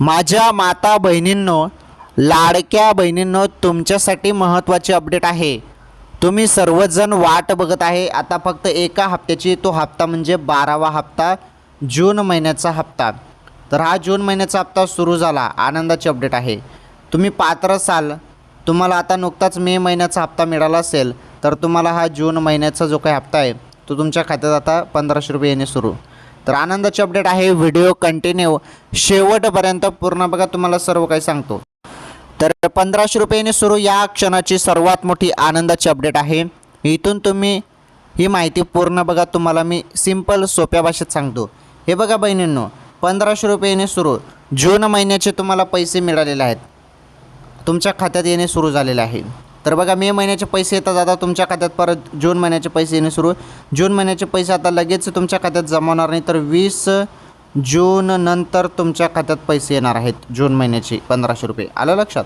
माझ्या माता बहिणींनो लाडक्या बहिणींनो तुमच्यासाठी महत्त्वाची अपडेट आहे. तुम्ही सर्वजण वाट बघत आहे. आता फक्त एका हप्त्याची तो हप्ता म्हणजे बारावा हप्ता जून महिन्याचा हप्ता. तर हा जून महिन्याचा हप्ता सुरू झाला. आनंदाची अपडेट आहे. तुम्ही पात्र असाल तुम्हाला आता नुकताच मे महिन्याचा हप्ता मिळाला असेल तर तुम्हाला हा जून महिन्याचा जो काही हप्ता आहे तो तुमच्या खात्यात आता पंधराशे रुपये येणे सुरू. तर आनंदाची अपडेट आहे व्हिडिओ कंटिन्यू शेवटपर्यंत पूर्ण बघा तुम्हाला सर्व काही सांगतो. तर पंधराशे रुपयाने सुरू या क्षणाची सर्वात मोठी आनंदाची अपडेट आहे. इथून तुम्ही ही माहिती पूर्ण बघा तुम्हाला मी सिंपल सोप्या भाषेत सांगतो. हे बघा बहिणींनो पंधराशे रुपयाने सुरू. जून महिन्याचे तुम्हाला पैसे मिळालेले आहेत. तुमच्या खात्यात येणे सुरू झालेले आहे. तर बघा मे महिन्याचे पैसे येतात आता तुमच्या खात्यात परत जून महिन्याचे पैसे येणे सुरू. जून महिन्याचे पैसे आता लगेच तुमच्या खात्यात जमा होणार नाही तर वीस जून नंतर तुमच्या खात्यात पैसे येणार आहेत जून महिन्याचे पंधराशे रुपये. आलं लक्षात?